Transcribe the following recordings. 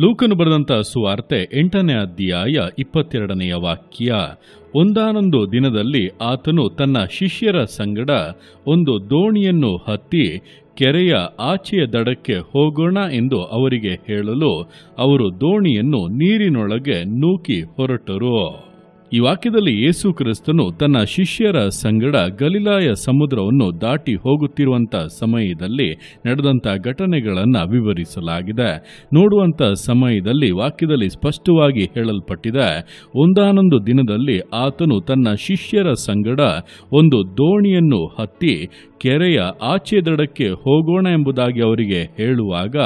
ಲೂಕನು ಬರೆದಂಥ ಸುವಾರ್ತೆ ಎಂಟನೇ ಅಧ್ಯಾಯ ಇಪ್ಪತ್ತೆರಡನೆಯ ವಾಕ್ಯ. ಒಂದಾನೊಂದು ದಿನದಲ್ಲಿ ಆತನು ತನ್ನ ಶಿಷ್ಯರ ಸಂಗಡ ಒಂದು ದೋಣಿಯನ್ನು ಹತ್ತಿ ಕೆರೆಯ ಆಚೆಯ ದಡಕ್ಕೆ ಹೋಗೋಣ ಎಂದು ಅವರಿಗೆ ಹೇಳಲು ಅವರು ದೋಣಿಯನ್ನು ನೀರಿನೊಳಗೆ ನೂಕಿ ಹೊರಟರು. ಈ ವಾಕ್ಯದಲ್ಲಿ ಯೇಸು ಕ್ರಿಸ್ತನು ತನ್ನ ಶಿಷ್ಯರ ಸಂಗಡ ಗಲಿಲಾಯ ಸಮುದ್ರವನ್ನು ದಾಟಿ ಹೋಗುತ್ತಿರುವಂಥ ಸಮಯದಲ್ಲಿ ನಡೆದಂಥ ಘಟನೆಗಳನ್ನು ವಿವರಿಸಲಾಗಿದೆ. ನೋಡುವಂಥ ಸಮಯದಲ್ಲಿ ವಾಕ್ಯದಲ್ಲಿ ಸ್ಪಷ್ಟವಾಗಿ ಹೇಳಲ್ಪಟ್ಟಿದೆ. ಒಂದಾನೊಂದು ದಿನದಲ್ಲಿ ಆತನು ತನ್ನ ಶಿಷ್ಯರ ಸಂಗಡ ಒಂದು ದೋಣಿಯನ್ನು ಹತ್ತಿ ಕೆರೆಯ ಆಚೆ ದಡಕ್ಕೆ ಹೋಗೋಣ ಎಂಬುದಾಗಿ ಅವರಿಗೆ ಹೇಳುವಾಗ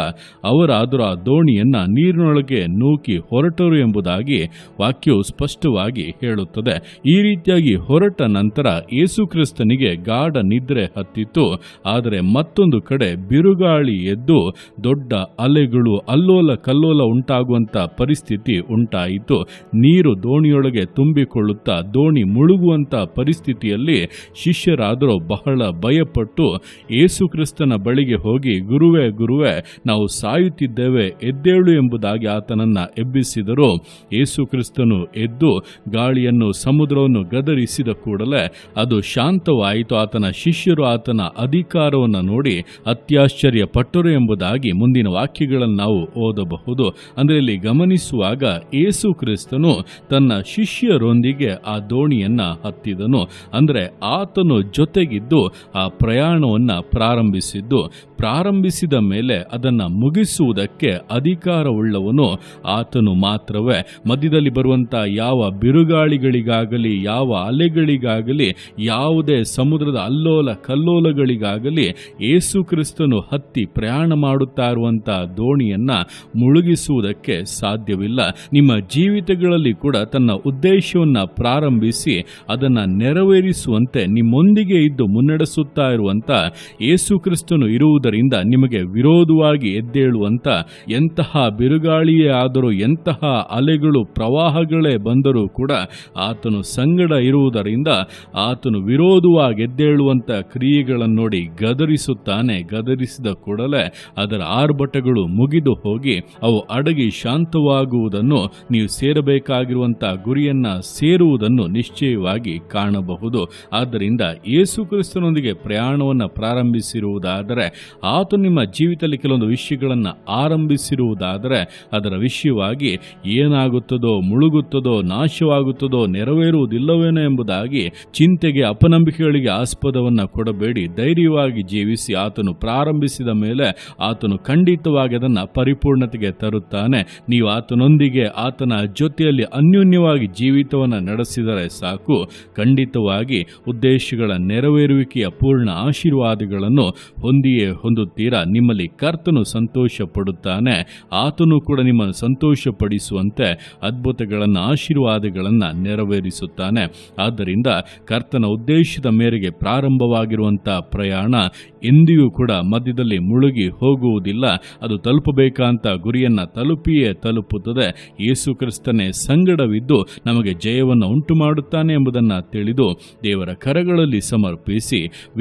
ಅವರಾದರೂ ಆ ದೋಣಿಯನ್ನ ನೀರಿನೊಳಗೆ ನೂಕಿ ಹೊರಟರು ಎಂಬುದಾಗಿ ವಾಕ್ಯವು ಸ್ಪಷ್ಟವಾಗಿ ಹೇಳುತ್ತದೆ. ಈ ರೀತಿಯಾಗಿ ಹೊರಟ ನಂತರ ಯೇಸುಕ್ರಿಸ್ತನಿಗೆ ಗಾಢ ನಿದ್ರೆ ಹತ್ತಿತ್ತು. ಆದರೆ ಮತ್ತೊಂದು ಕಡೆ ಬಿರುಗಾಳಿ ಎದ್ದು ದೊಡ್ಡ ಅಲೆಗಳು ಅಲ್ಲೋಲ ಕಲ್ಲೋಲ ಉಂಟಾಗುವಂತ ಪರಿಸ್ಥಿತಿ ಉಂಟಾಯಿತು. ನೀರು ದೋಣಿಯೊಳಗೆ ತುಂಬಿಕೊಳ್ಳುತ್ತಾ ದೋಣಿ ಮುಳುಗುವಂತ ಪರಿಸ್ಥಿತಿಯಲ್ಲಿ ಶಿಷ್ಯರಾದರೂ ಬಹಳ ಭಯಪಟ್ಟು ಯೇಸುಕ್ರಿಸ್ತನ ಬಳಿಗೆ ಹೋಗಿ, ಗುರುವೇ ಗುರುವೇ, ನಾವು ಸಾಯುತ್ತಿದ್ದೇವೆ, ಎದ್ದೇಳು ಎಂಬುದಾಗಿ ಆತನನ್ನ ಎಬ್ಬಿಸಿದರು. ಯೇಸುಕ್ರಿಸ್ತನು ಎದ್ದು ಗಾಳಿಯನ್ನು, ಸಮುದ್ರವನ್ನು ಗದರಿಸಿದ ಕೂಡಲೇ ಅದು ಶಾಂತವಾಯಿತು. ಆತನ ಶಿಷ್ಯರು ಆತನ ಅಧಿಕಾರವನ್ನು ನೋಡಿ ಅತ್ಯಾಶ್ಚರ್ಯ ಪಟ್ಟರು ಎಂಬುದಾಗಿ ಮುಂದಿನ ವಾಕ್ಯಗಳನ್ನು ನಾವು ಓದಬಹುದು. ಅಂದರೆ ಇಲ್ಲಿ ಗಮನಿಸುವಾಗ ಏಸು ಕ್ರಿಸ್ತನು ತನ್ನ ಶಿಷ್ಯರೊಂದಿಗೆ ಆ ದೋಣಿಯನ್ನ ಹತ್ತಿದನು. ಅಂದರೆ ಆತನು ಜೊತೆಗಿದ್ದು ಆ ಪ್ರಯಾಣವನ್ನ ಪ್ರಾರಂಭಿಸಿದ್ದು, ಪ್ರಾರಂಭಿಸಿದ ಮೇಲೆ ಅದನ್ನು ಮುಗಿಸುವುದಕ್ಕೆ ಅಧಿಕಾರವುಳ್ಳವನು ಆತನು ಮಾತ್ರವೇ. ಮಧ್ಯದಲ್ಲಿ ಬರುವಂಥ ಯಾವ ಬಿರುಗಾಳಿಗಳಿಗಾಗಲಿ, ಯಾವ ಅಲೆಗಳಿಗಾಗಲಿ, ಯಾವುದೇ ಸಮುದ್ರದ ಅಲ್ಲೋಲ ಕಲ್ಲೋಲಗಳಿಗಾಗಲಿ ಏಸು ಕ್ರಿಸ್ತನು ಹತ್ತಿ ಪ್ರಯಾಣ ಮಾಡುತ್ತಾ ಇರುವಂಥ ದೋಣಿಯನ್ನು ಮುಳುಗಿಸುವುದಕ್ಕೆ ಸಾಧ್ಯವಿಲ್ಲ. ನಿಮ್ಮ ಜೀವಿತಗಳಲ್ಲಿ ಕೂಡ ತನ್ನ ಉದ್ದೇಶವನ್ನು ಪ್ರಾರಂಭಿಸಿ ಅದನ್ನು ನೆರವೇರಿಸುವಂತೆ ನಿಮ್ಮೊಂದಿಗೆ ಇದ್ದು ಮುನ್ನಡೆಸುತ್ತಾ ಇರುವಂತ ಯೇಸು ಕ್ರಿಸ್ತನು ಇರುವುದರಿಂದ ನಿಮಗೆ ವಿರೋಧವಾಗಿ ಎದ್ದೇಳುವಂತ ಎಂತಹ ಬಿರುಗಾಳಿಯೇ ಆದರೂ, ಎಂತಹ ಅಲೆಗಳು, ಪ್ರವಾಹಗಳೇ ಬಂದರೂ ಕೂಡ ಆತನು ಸಂಗಡ ಇರುವುದರಿಂದ ಆತನು ವಿರೋಧವಾಗಿ ಎದ್ದೇಳುವಂತ ಕ್ರಿಯೆಗಳನ್ನು ನೋಡಿ ಗದರಿಸುತ್ತಾನೆ. ಗದರಿಸಿದ ಕೂಡಲೇ ಅದರ ಆರ್ಭಟಗಳು ಮುಗಿದು ಹೋಗಿ ಅವು ಅಡಗಿ ಶಾಂತವಾಗುವುದನ್ನು ನೀವು ಸೇರಬೇಕಾಗಿರುವಂತ ಗುರಿಯನ್ನ ಸೇರುವುದನ್ನು ನಿಶ್ಚಯವಾಗಿ ಕಾಣಬಹುದು. ಆದ್ದರಿಂದ ಯೇಸು ಕ್ರಿಸ್ತನೊಂದಿಗೆ ಪ್ರಯಾಣವನ್ನು ಪ್ರಾರಂಭಿಸಿರುವುದಾದರೆ ಆತ ನಿಮ್ಮ ಜೀವಿತದಲ್ಲಿ ಕೆಲವೊಂದು ವಿಷಯಗಳನ್ನು ಆರಂಭಿಸಿರುವುದಾದರೆ, ಅದರ ವಿಷಯವಾಗಿ ಏನಾಗುತ್ತದೋ, ಮುಳುಗುತ್ತದೋ, ನಾಶವಾಗುತ್ತದೋ, ನೆರವೇರುವುದಿಲ್ಲವೇನೋ ಎಂಬುದಾಗಿ ಚಿಂತೆಗೆ ಅಪನಂಬಿಕೆಗಳಿಗೆ ಆಸ್ಪದವನ್ನು ಕೊಡಬೇಡಿ. ಧೈರ್ಯವಾಗಿ ಜೀವಿಸಿ ಆತನು ಪ್ರಾರಂಭಿಸಿದ ಮೇಲೆ ಆತನು ಖಂಡಿತವಾಗಿ ಅದನ್ನು ಪರಿಪೂರ್ಣತೆಗೆ ತರುತ್ತಾನೆ. ನೀವು ಆತನೊಂದಿಗೆ ಆತನ ಜೊತೆಯಲ್ಲಿ ಅನ್ಯೋನ್ಯವಾಗಿ ಜೀವಿತವನ್ನು ನಡೆಸಿದರೆ ಸಾಕು. ಖಂಡಿತವಾಗಿ ಉದ್ದೇಶಗಳ ನೆರವೇರುವಿಕೆಯ ಪೂರ್ಣ ಆಶೀರ್ವಾದಗಳನ್ನು ಹೊಂದಿಯೇ ಹೊಂದುತ್ತೀರಾ? ನಿಮ್ಮಲ್ಲಿ ಕರ್ತನು ಸಂತೋಷ ಪಡುತ್ತಾನೆ ಆತನು ಕೂಡ ನಿಮ್ಮನ್ನು ಸಂತೋಷಪಡಿಸುವಂತೆ ಅದ್ಭುತಗಳನ್ನು, ಆಶೀರ್ವಾದಗಳನ್ನು ನೆರವೇರಿಸುತ್ತಾನೆ. ಆದ್ದರಿಂದ ಕರ್ತನ ಉದ್ದೇಶದ ಮೇರೆಗೆ ಪ್ರಾರಂಭವಾಗಿರುವಂಥ ಪ್ರಯಾಣ ಎಂದಿಗೂ ಕೂಡ ಮಧ್ಯದಲ್ಲಿ ಮುಳುಗಿ ಹೋಗುವುದಿಲ್ಲ. ಅದು ತಲುಪಬೇಕಂತ ಗುರಿಯನ್ನು ತಲುಪಿಯೇ ತಲುಪುತ್ತದೆ. ಯೇಸು ಕ್ರಿಸ್ತನೇ ಸಂಗಡವಿದ್ದು ನಮಗೆ ಜಯವನ್ನು ಉಂಟು ಮಾಡುತ್ತಾನೆ ಎಂಬುದನ್ನು ತಿಳಿದು ದೇವರ ಕರಗಳಲ್ಲಿ ಸಮರ್ಪಿಸಿ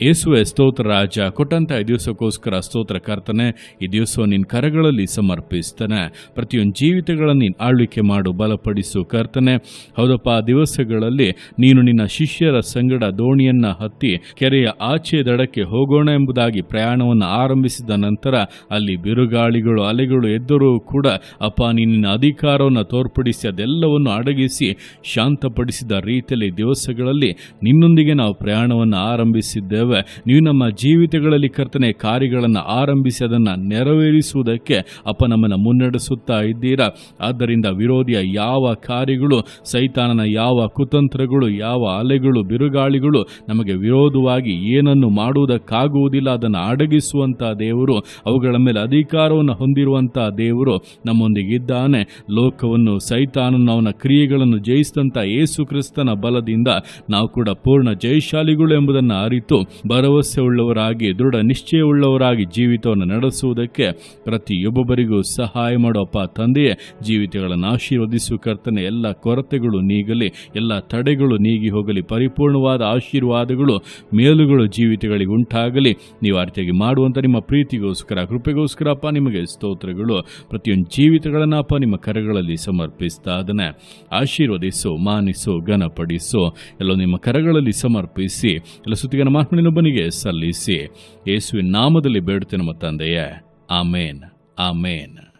ಯೇಸುವೆ ಸ್ತೋತ್ರ ರಾಜ, ಕೊಟ್ಟಂತ ಈ ದಿವಸಕ್ಕೋಸ್ಕರ ಸ್ತೋತ್ರ ಕರ್ತನೆ, ಈ ದಿವಸ ನಿನ್ನ ಕರಗಳಲ್ಲಿ ಸಮರ್ಪಿಸ್ತಾನೆ. ಪ್ರತಿಯೊಂದು ಜೀವಿತಗಳನ್ನು ನೀನು ಆಳ್ವಿಕೆ ಮಾಡು, ಬಲಪಡಿಸು ಕರ್ತನೆ. ಹೌದಪ್ಪ, ಆ ದಿವಸಗಳಲ್ಲಿ ನೀನು ನಿನ್ನ ಶಿಷ್ಯರ ಸಂಗಡ ದೋಣಿಯನ್ನ ಹತ್ತಿ ಕೆರೆಯ ಆಚೆ ದಡಕ್ಕೆ ಹೋಗೋಣ ಎಂಬುದಾಗಿ ಪ್ರಯಾಣವನ್ನು ಆರಂಭಿಸಿದ ನಂತರ ಅಲ್ಲಿ ಬಿರುಗಾಳಿಗಳು, ಅಲೆಗಳು ಎದ್ದರೂ ಕೂಡ, ಅಪ್ಪ ನಿನ್ನ ಅಧಿಕಾರವನ್ನು ತೋರ್ಪಡಿಸಿ ಅದೆಲ್ಲವನ್ನು ಅಡಗಿಸಿ ಶಾಂತಪಡಿಸಿದ ರೀತಿಯಲ್ಲಿ ದಿವಸಗಳಲ್ಲಿ ನಿನ್ನೊಂದಿಗೆ ನಾವು ಪ್ರಯಾಣವನ್ನು ಆರಂಭಿಸಿದ್ದೇವೆ. ನೀವು ನಮ್ಮ ಜೀವಿತಗಳಲ್ಲಿ ಕರ್ತನೆ ಕಾರ್ಯಗಳನ್ನು ಆರಂಭಿಸಿ ಅದನ್ನು ನೆರವೇರಿಸುವುದಕ್ಕೆ ಅಪ್ಪ ನಮ್ಮನ್ನು ಮುನ್ನಡೆಸುತ್ತಾ ಇದ್ದೀರಾ? ಆದ್ದರಿಂದ ವಿರೋಧಿಯ ಯಾವ ಕಾರ್ಯಗಳು, ಸೈತಾನನ ಯಾವ ಕುತಂತ್ರಗಳು, ಯಾವ ಅಲೆಗಳು, ಬಿರುಗಾಳಿಗಳು ನಮಗೆ ವಿರೋಧವಾಗಿ ಏನನ್ನು ಮಾಡುವುದಕ್ಕಾಗುವುದಿಲ್ಲ, ಅದನ್ನು ಅಡಗಿಸುವಂಥ ದೇವರು, ಅವುಗಳ ಮೇಲೆ ಅಧಿಕಾರವನ್ನು ಹೊಂದಿರುವಂಥ ದೇವರು ನಮ್ಮೊಂದಿಗೆ ಇದ್ದಾನೆ ಲೋಕವನ್ನು ಸೈತಾನನ್ನು ಅವನ ಕ್ರಿಯೆಗಳನ್ನು ಜಯಿಸಿದಂಥ ಯೇಸು ಕ್ರಿಸ್ತನ ಬಲದಿಂದ ನಾವು ಕೂಡ ಪೂರ್ಣ ಜಯಶಾಲಿಗಳು ಎಂಬುದನ್ನು ಅರಿತು ಭರವಸೆ ಉಳ್ಳವರಾಗಿ ದೃಢ ನಿಶ್ಚಯವುಳ್ಳವರಾಗಿ ಜೀವಿತವನ್ನು ನಡೆಸುವುದಕ್ಕೆ ಪ್ರತಿಯೊಬ್ಬೊಬ್ಬರಿಗೂ ಸಹಾಯ ಮಾಡೋಪ್ಪ ತಂದೆಯೇ, ಜೀವಿತಗಳನ್ನು ಆಶೀರ್ವದಿಸುವ ಕರ್ತನೆ, ಎಲ್ಲ ಕೊರತೆಗಳು ನೀಗಲಿ, ಎಲ್ಲ ತಡೆಗಳು ನೀಗಿ ಹೋಗಲಿ. ಪರಿಪೂರ್ಣವಾದ ಆಶೀರ್ವಾದಗಳು, ಮೇಲುಗಳು ಜೀವಿತಗಳಿಗೆ ಉಂಟಾಗಲಿ. ನೀವು ಆರ್ತಿಯಾಗಿ ರೀತಿಯಾಗಿ ಮಾಡುವಂಥ ನಿಮ್ಮ ಪ್ರೀತಿಗೋಸ್ಕರ, ಕೃಪೆಗೋಸ್ಕರ ಅಪ್ಪ, ನಿಮಗೆ ಸ್ತೋತ್ರಗಳು. ಪ್ರತಿಯೊಂದು ಜೀವಿತಗಳನ್ನು ಅಪ್ಪ, ನಿಮ್ಮ ಕರಗಳಲ್ಲಿ ಸಮರ್ಪಿಸ್ತಾ ಅದನ್ನು ಆಶೀರ್ವದಿಸು, ಮಾನಿಸು, ಘನಪಡಿಸು. ಎಲ್ಲ ನಿಮ್ಮ ಕರಗಳಲ್ಲಿ ಸಮರ್ಪಿಸಿ. ಎಲ್ಲ ಸುತ್ತಿಗನ ಮಾತ್ಮನಿನೊಬ್ಬನಿಗೆ ಸಲ್ಲಿಸಿ ಯೇಸುವಿನ ನಾಮದಲ್ಲಿ ಬೇಡುತ್ತೆ ನಮ್ಮ ತಂದೆಯೇ. ಆಮೇನ್. ಆಮೇನ್.